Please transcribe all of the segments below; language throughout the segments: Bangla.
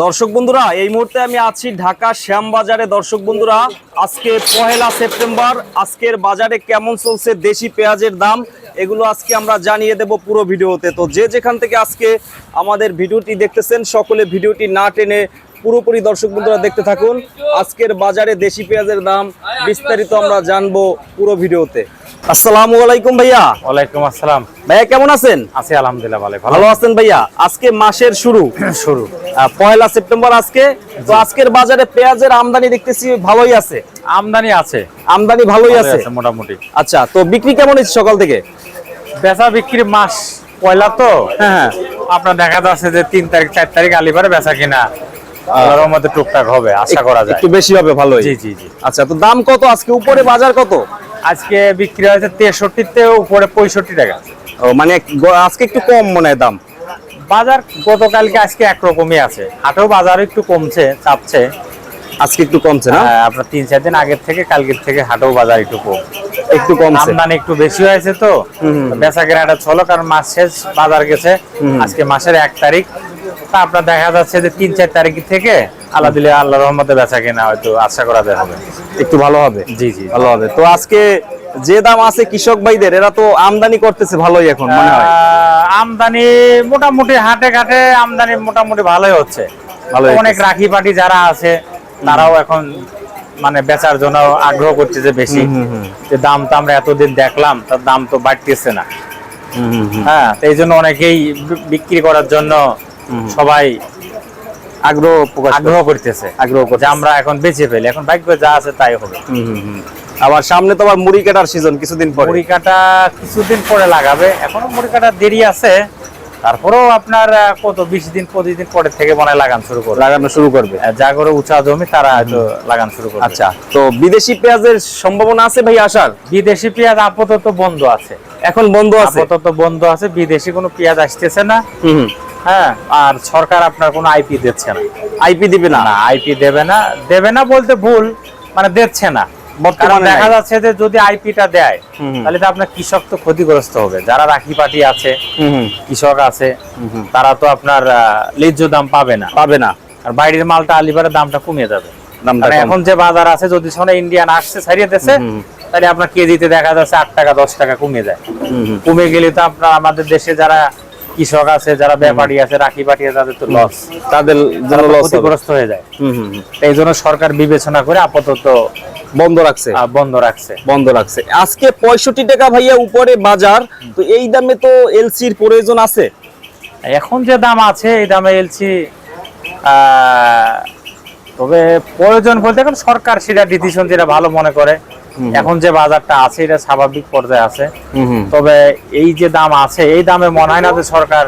দর্শক বন্ধুরা, এই মুহূর্তে আমি আছি ঢাকা শ্যামবাজারে। দর্শক বন্ধুরা, আজকে পহেলা সেপ্টেম্বর, আজকের বাজারে কেমন চলছে দেশি পেঁয়াজের দাম, এগুলো আজকে আমরা জানিয়ে দেব পুরো ভিডিওতে। তো যে যেখান থেকে আজকে আমাদের ভিডিওটি দেখতেছেন, সকলে ভিডিওটি না টেনে পুরোপুরি দর্শক বন্ধুরা দেখতে থাকুন। আজকের বাজারে দেশি পেঁয়াজের দাম বিস্তারিত আমরা জানব পুরো ভিডিওতে। আসসালামু আলাইকুম ভাইয়া। ওয়ালাইকুম আসসালাম। ভাইয়া কেমন আছেন? আছি আলহামদুলিল্লাহ ভালো। ভালো? আছেন ভাইয়া? আজকে মাসের শুরু। শুরু। পয়লা সেপ্টেম্বর আজকে। তো আজকের বাজারে পেঁয়াজের আমদানি দেখতেছি ভালোই আছে। আমদানি আছে। আমদানি ভালোই আছে। মোটামুটি। আচ্ছা তো বিক্রি কেমন হচ্ছে সকাল থেকে? বেচা বিক্রি মাস পয়লা তো। হ্যাঁ হ্যাঁ। আপনার দেখা যাচ্ছে যে তিন তারিখ চার তারিখ আলিবারে বেচা কিনা। আল্লাহর মধ্যে টুকটাক হবে আশা করা যায়। একটু বেশি হবে ভালোই। জি জি জি। আচ্ছা তো দাম কত আজকে? উপরে বাজার কত? আজকে বিক্রি হয়েছে তেষট্টিতে উপরে পঁয়ষট্টি টাকা। ও মানে আজকে একটু কম মনে হয় দাম। বাজার গতকালকে আজকে একরকমই আছে। হাটেও বাজার একটু কমছে চাপছে। আজকে একটু কমছে না? আপনার তিন চার দিন আগের থেকে কালকের থেকে হাটেও বাজার একটু কম। একটু কমছে। আমদানি একটু বেশি হয়েছে তো। বেচা কেনাটা চলো কারণ মাস শেষ বাজার গেছে। আজকে মাসের এক তারিখ। তা আপনার দেখা যাচ্ছে যে তিন চার তারিখ থেকে আল্লাহ দিলে আল্লাহ রহমতে বেচা কেনা হয়তো আশা করা যায় হবে। একটু ভালো হবে? জি জি। ভালো হবে। তো আজকে যে দাম আছে কৃষক ভাইদের এরা তো আমদানি করতেছে ভালোই এখন মনে হয়? আমদানি মোটামুটি হাটে ঘাটে আমদানি মোটামুটি ভালোই হচ্ছে। অনেক রাখি পাটি যারা আছে তারাও এখন মানে বেচার জন্য আগ্রহ করছে যে বেশি। যে দাম তো আমরা এতদিন দেখলাম তার দাম তো বাড়তেছে না। হ্যাঁ এই জন্য অনেকেই বিক্রি করার জন্য সবাই আগ্রহ প্রকাশ আগ্রহ করতেছে। আগ্রহ করছে আমরা এখন বেঁচে ফেলি এখন ভাগ্য যা আছে তাই হবে। আবার সামনে তো আবার মুড়ি কাটার সিজন কিছুদিন পরে। মুড়ি কাটা কিছুদিন পরে লাগাবে। এখনও মুড়ি কাটা দেরি আছে। তারপরেও আপনার কত বিশ দিন পঁচিশ দিন পরে থেকে মনে লাগান শুরু করবে। লাগানো শুরু করবে। যা করে উঁচা জমি তারা হয়তো লাগান শুরু করবে। আচ্ছা তো বিদেশি পেঁয়াজের সম্ভাবনা আছে ভাই আসার? বিদেশি পেঁয়াজ আপাতত বন্ধ আছে। এখন বন্ধ আছে? আপাতত বন্ধ আছে বিদেশি কোনো পেঁয়াজ আসতেছে না। হ্যাঁ আর সরকার আপনার কোনো আইপি দিচ্ছে না আইপি দিবে না না আইপি দেবে না দেবে না বলতে ভুল মানে দিচ্ছে না দেখা যাচ্ছে যে যদি আইপিটা দেয়। তাহলে তো আপনার কৃষক তো ক্ষতিগ্রস্ত হবে যারা রাখি পাটি আছে। কৃষক আছে। তারা তো আপনার ন্যায্য দাম পাবে না পাবে না আর বাইরের মালটা আলিবারের দামটা কমে যাবে কম। এখন যে বাজার আছে যদি শোনে ইন্ডিয়ান আসছে ছাড়িয়ে দিচ্ছে। তাহলে আপনার কেজিতে দেখা যাচ্ছে আট টাকা দশ টাকা কমে যায়। কমে গেলে তো আপনার আমাদের দেশে যারা কৃষক আছে যারা ব্যাপারী আছে রাখি আছে তাদের তো লস তাদের জন্য লস ক্ষতিগ্রস্ত হয়ে যায়। এই জন্য সরকার বিবেচনা করে আপাতত বন্ধ রাখছে? বন্ধ রাখছে। বন্ধ রাখছে। আজকে পঁয়ষট্টি টাকা ভাইয়া উপরে বাজার তো এই দামে তো এলসির প্রয়োজন আছে? এখন যে দাম আছে এই দামে এলছি তবে প্রয়োজন বলতে এখন সরকার সেটা ডিসিশন যেটা ভালো মনে করে। এখন যে বাজারটা আছে এটা স্বাভাবিক পর্যায়ে আছে। তবে এই যে দাম আছে এই দামে মনে হয় না যে সরকার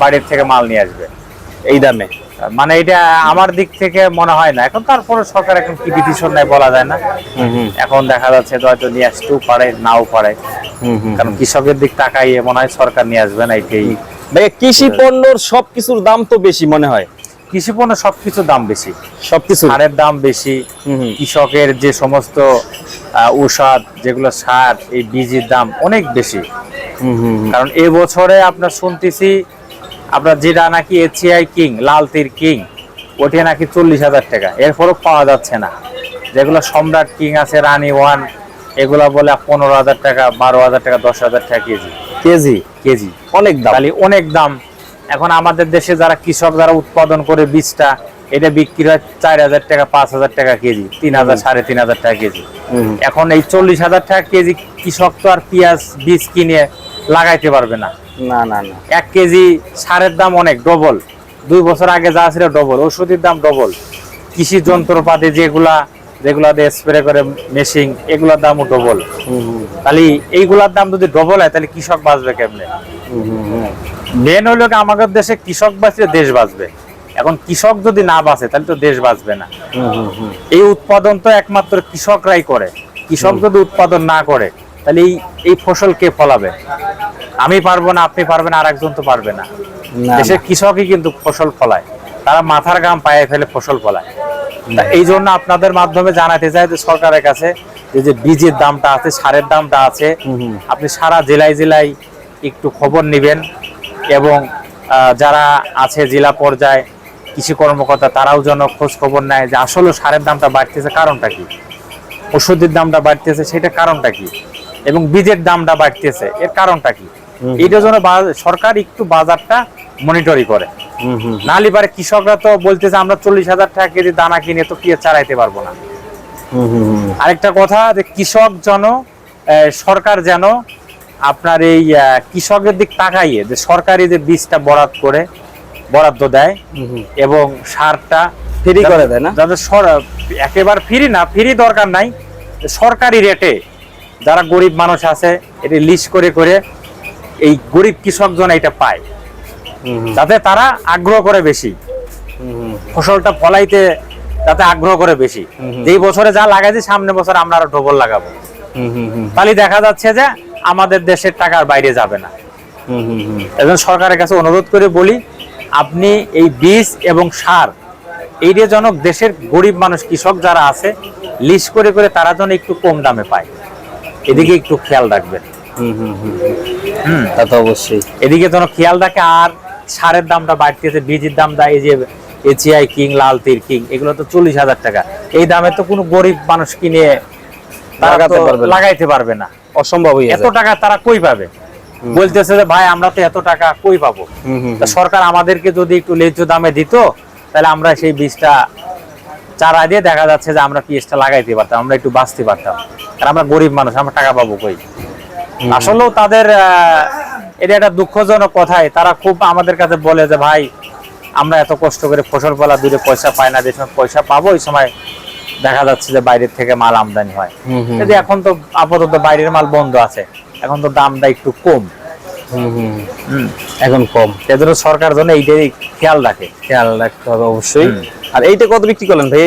বাড়ির থেকে মাল নিয়ে আসবে এই দামে। মানে এটা আমার দিক থেকে মনে হয় না। এখন তারপরে সরকার এখন কি ডিসিশন নেয় বলা যায় না। এখন দেখা যাচ্ছে হয়তো নিয়ে আসতেও পারে নাও পারে। কারণ কৃষকের দিক তাকাইয়ে মনে হয় সরকার নিয়ে আসবে না এটাই কৃষি পণ্যর সবকিছুর দাম তো বেশি মনে হয়। কৃষি পণ্য সবকিছুর দাম বেশি। সবকিছু। সারের দাম বেশি। কৃষকের যে সমস্ত ঔষধ যেগুলো সার এই বীজের দাম অনেক বেশি। কারণ এ বছরে আপনার শুনতেছি আপনার যেটা নাকি এসিআই কিং লাল তীর কিং ওটি নাকি চল্লিশ হাজার টাকা। এর এরপরও পাওয়া যাচ্ছে না। যেগুলো সম্রাট কিং আছে রানি ওয়ান এগুলো বলে পনেরো হাজার টাকা বারো হাজার টাকা দশ হাজার টাকা কেজি। কেজি? কেজি। অনেক দাম। অনেক দাম। এখন আমাদের দেশে যারা কৃষক যারা উৎপাদন করে বীজটা এটা বিক্রি হয় চার হাজার টাকা পাঁচ হাজার টাকা কেজি তিন হাজার সাড়ে তিন হাজার টাকা কেজি। এখন এই চল্লিশ হাজার টাকা কেজি কৃষক তো আর পেঁয়াজ বীজ কিনে লাগাইতে পারবে না। না না না। এক কেজি সারের দাম অনেক ডবল। দুই বছর আগে যা ছিল ডবল ওষুধের দাম ডবল। কৃষি যন্ত্রপাতি যেগুলা যেগুলা দিয়ে স্প্রে করে মেশিন এগুলোর দামও ডবল। তাহলে এইগুলার দাম যদি ডবল হয় তাহলে কৃষক বাঁচবে কেমনে। মেন হলো আমাদের দেশে কৃষক বাঁচলে দেশ বাঁচবে। এখন কৃষক যদি না বাঁচে তাহলে তো দেশ বাঁচবে না। এই উৎপাদন তো একমাত্র কৃষকরাই করে। কৃষক যদি উৎপাদন না করে তাহলে এই এই ফসল কে ফলাবে? আমি পারব না আপনি পারবেন আর একজন তো পারবে না। দেশের কৃষকই কিন্তু ফসল ফলায়। তারা মাথার গাম পায়ে ফেলে ফসল ফলায়। তা এই জন্য আপনাদের মাধ্যমে জানাতে চাই যে সরকারের কাছে যে যে বীজের দামটা আছে সারের দামটা আছে। আপনি সারা জেলায় জেলায় একটু খবর নেবেন। এবং যারা আছে জেলা পর্যায়ে কৃষি কর্মকর্তা তারাও যেন খোঁজ খবর নেয় যে আসলে সারের দামটা বাড়তেছে কারণটা কি? ওষুধের দামটা বাড়তেছে সেটা কারণটা কি? এবং বীজের দামটা বাড়তেছে এর কারণটা কি? এটা জন্য সরকার একটু বাজারটা মনিটরি করে। নাহলে পারে কৃষকরা তো বলতেছে আমরা চল্লিশ হাজার টাকা কেজি দানা কিনে তো কি চালাইতে পারব না? আরেকটা কথা যে কৃষক যেন সরকার যেন আপনার এই কৃষকের দিক তাকাইয়ে যে সরকারি যে বীজটা বরাদ্দ করে বরাদ্দ দেয়। এবং সারটা ফ্রি করে দেয় না? যাদের সর- একেবারে ফ্রি না ফ্রি দরকার নাই। সরকারি রেটে যারা গরিব মানুষ আছে এটি লিস্ট করে করে এই গরিব কৃষক জন এটা পায়। যাতে তারা আগ্রহ করে বেশি। ফসলটা ফলাইতে তাতে আগ্রহ করে বেশি। যেই বছরে যা লাগাইছি সামনে বছর আমরা আরও ডবল লাগাবো। তাহলে দেখা যাচ্ছে যে আমাদের দেশের টাকার বাইরে যাবে না। এজন্য সরকারের কাছে অনুরোধ করে বলি আপনি এই বীজ এবং সার এই যে জনক দেশের গরিব মানুষ কৃষক যারা আছে লিস্ট করে করে তারা যেন একটু কম দামে পায়। এদিকে একটু খেয়াল রাখবেন। হুম। হুম হুম হুম তা তো অবশ্যই। এদিকে যেন খেয়াল রাখে আর সারের দামটা বাড়তেছে বীজের দামটা এই যে এচিআই কিং লাল তীর কিং এগুলো তো চল্লিশ হাজার টাকা। এই দামে তো কোনো গরিব মানুষ কিনে লাগাইতে পারবে না। অসম্ভব হয়ে এত টাকা তারা কই পাবে? বলতেছে যে ভাই আমরা তো এত টাকা কই পাবো? সরকার আমাদেরকে যদি একটু ন্যায্য দামে দিত তাহলে আমরা সেই বীজটা চারা দিয়ে দেখা যাচ্ছে যে আমরা পিএসটা লাগাইতে পারতাম আমরা একটু বাঁচতে পারতাম। আর আমরা গরিব মানুষ আমরা টাকা পাবো কই? আসলেও তাদের আহ, এটা একটা দুঃখজনক কথাই। তারা খুব আমাদের কাছে বলে যে ভাই আমরা এত কষ্ট করে ফসল ফলা দূরে পয়সা পাই না যে সময় পয়সা পাবো ওই সময় দেখা যাচ্ছে যে বাইরের থেকে মাল আমদানি হয়। কিন্তু এখন তো আপাতত বাইরের মাল বন্ধ আছে। এখন তো দামটা একটু কম। এখন কম। সেজন্য সরকার জন্য এইটাই খেয়াল রাখে। খেয়াল রাখতে হবে অবশ্যই। আর এইটা কত বিক্রি করলেন ভাই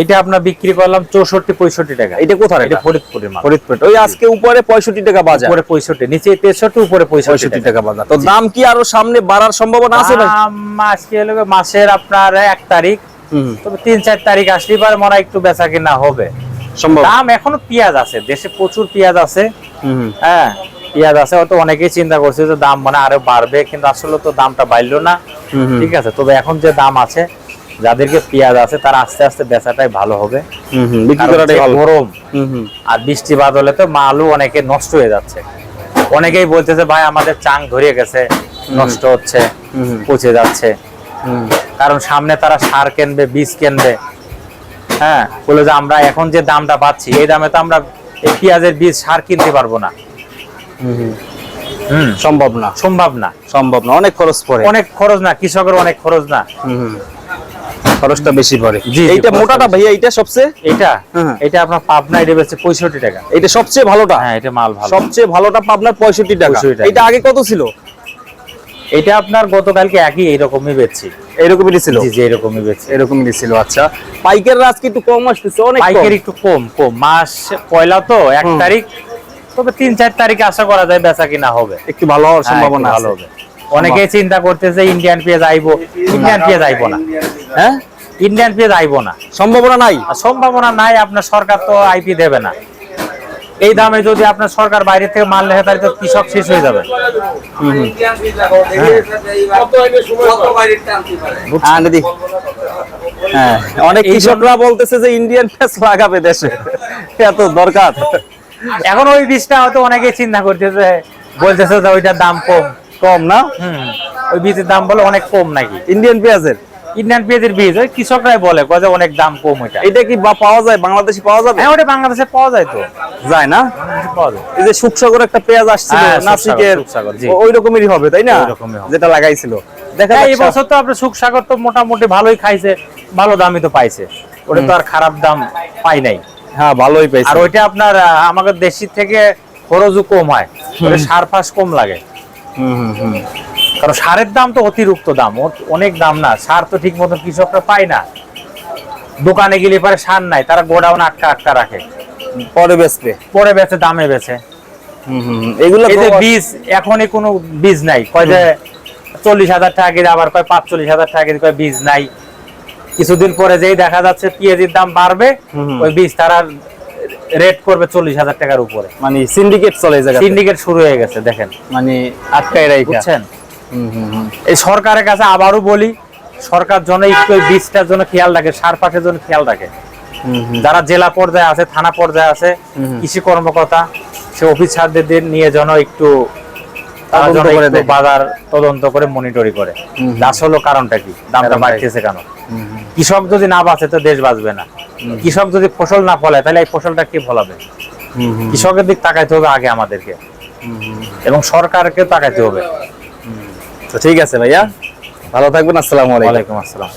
এটা আপনার বিক্রি করলাম চৌষট্টি পঁয়ষট্টি টাকা। এটা কোথায় এটা ফরিদপুরের মাল। ফরিদপুর। ওই আজকে উপরে পঁয়ষট্টি টাকা বাজার। উপরে পঁয়ষট্টি নিচে তেষট্টি উপরে পঁয়ষট্টি টাকা। বাজার। তো দাম কি আরও সামনে বাড়ার সম্ভাবনা আছে ভাই? আজকে হলো মাসের আপনার এক তারিখ। তবে তিন চার তারিখ আসলে পারে মনে হয় একটু বেচা কিনা হবে। দাম এখনও পেঁয়াজ আছে দেশে প্রচুর পেঁয়াজ আছে। হ্যাঁ পেঁয়াজ আছে হয়তো অনেকেই চিন্তা করছে যে দাম মানে আরও বাড়বে কিন্তু আসলে তো দামটা বাড়লো না। ঠিক আছে তবে এখন যে দাম আছে যাদেরকে পেঁয়াজ আছে তারা আস্তে আস্তে বেচাটাই ভালো হবে। গরম আর বৃষ্টি বাদলে তো মালও অনেকে নষ্ট হয়ে যাচ্ছে। অনেকেই বলতেছে ভাই আমাদের চাং ধরিয়ে গেছে নষ্ট হচ্ছে। পচে যাচ্ছে। কারণ সামনে তারা সার কিনবে বীজ কিনবে। হ্যাঁ বলে যে আমরা এখন যে দামটা পাচ্ছি এই দামে তো আমরা এই পেঁয়াজের বীজ সার কিনতে পারব না। সম্ভব না। সম্ভব না। সম্ভব না। অনেক খরচ পড়ে। অনেক খরচ না কৃষকের অনেক খরচ না। খরচটা বেশি পড়ে। এইটা মোটাটা ভাইয়া এইটা সবচেয়ে? এটা। এটা আপনার পাবনা এটা বেচছে পঁয়ষট্টি টাকা। এটা সবচেয়ে ভালোটা? হ্যাঁ এটা মাল ভালো। সবচেয়ে ভালোটা পাবনার পঁয়ষট্টি টাকা। 65 টাকা। এটা আগে কত ছিল? এটা আপনার গতকালকে একই এইরকমই বেচছি এরকমই ছিল জি জি এরকমই বেচছি এরকমই ছিল আচ্ছা। পাইকাররা আজকে একটু কম আসতেছে অনেক। পাইকারি একটু কম কম। মাস পয়লা তো এক তারিখ। তবে তিন চার তারিখে আশা করা যায় বেচা কিনা হবে। একটু ভালো হওয়ার হ্যাঁ, সম্ভাবনা ভালো হবে। অনেকেই চিন্তা করতেছে ইন্ডিয়ান পেঁয়াজ আইবো। ইন্ডিয়ান পেঁয়াজ আইবো না। হ্যাঁ? ইন্ডিয়ান পেঁয়াজ আইবো না। সম্ভাবনা নাই? সম্ভাবনা নাই আপনার সরকার তো আইপি দেবে না। এই দামে যদি আপনার সরকার বাইরে থেকে মাল লেখে তাহলে তো কৃষক শেষ হয়ে যাবে। হ্যাঁ হ্যাঁ অনেক কৃষকরা বলতেছে যে ইন্ডিয়ান পেঁয়াজ লাগাবে দেশে। এত দরকার। এখন ওই বীজটা হয়তো অনেকেই চিন্তা করতেছে বলতেছে যে ওইটার দাম কম। কম না? হুম। ওই বীজের দাম বলে অনেক কম নাকি? ইন্ডিয়ান পেঁয়াজের? ইন্ডিয়ান পেঁয়াজের বীজ ওই কৃষকরাই বলে কয় অনেক দাম কম এটা কি বা পাওয়া যায়? বাংলাদেশে পাওয়া যাবে? হ্যাঁ ওটা বাংলাদেশে পাওয়া যায় তো। যায় না? পাওয়া যায়। এই যে একটা পেঁয়াজ আসছিল হ্যাঁ, নাসিকের ওই রকমই হবে তাই না? যেটা লাগাইছিল। দেখা হ্যাঁ, এই বছর তো আপনার সুখসাগর তো মোটামুটি ভালোই খাইছে ভালো দামই তো পাইছে। ওটা তো আর খারাপ দাম পাই নাই। হ্যাঁ ভালোই পাইছে। আর ওইটা আপনার আমাদের দেশি থেকে খরচও কম হয়। সার ফাস কম লাগে। হুম হুম হুম। কারণ সারের দাম তো অতিরিক্ত দাম অনেক দাম না সার তো ঠিক মতন কৃষকরা পায় না। দোকানে গেলে পরে সার নাই তারা গোডাউন আটকা আটকা রাখে। পরে বেচবে। পরে বেচে দামে বেচে। এগুলো বীজ এখনই কোনো বীজ নাই। কয় যে চল্লিশ হাজার টাকা কেজি আবার কয় পাঁচচল্লিশ হাজার টাকা কেজি কয় বীজ নাই। কিছুদিন পরে যেই দেখা যাচ্ছে পেঁয়াজের দাম বাড়বে। ওই বীজ তারা রেট করবে চল্লিশ হাজার টাকার উপরে। মানে সিন্ডিকেট চলে জায়গাতে। সিন্ডিকেট শুরু হয়ে গেছে দেখেন। মানে আটকায় রাইখা। এই সরকারের কাছে আবারও বলি সরকার জন্য একটু বীজটার জন্য খেয়াল রাখে সার পাশের জন্য খেয়াল রাখে। যারা জেলা পর্যায়ে আছে থানা পর্যায়ে আছে কৃষি কর্মকর্তা সে অফিসারদের নিয়ে যেন একটু। বাজার তদন্ত করে মনিটরি করে। আসলে কারণটা কি? দামটা বাড়তেছে কেন? কৃষক যদি না বাঁচে তো দেশ বাঁচবে না। কৃষক যদি ফসল না ফলায় তাহলে এই ফসলটা কি ফলাবে? কৃষকের দিক তাকাইতে হবে আগে আমাদেরকে। এবং সরকারকে তাকাইতে হবে। তো ঠিক আছে ভাইয়া। ভালো থাকবেন আসসালামু আলাইকুম। আসসালাম।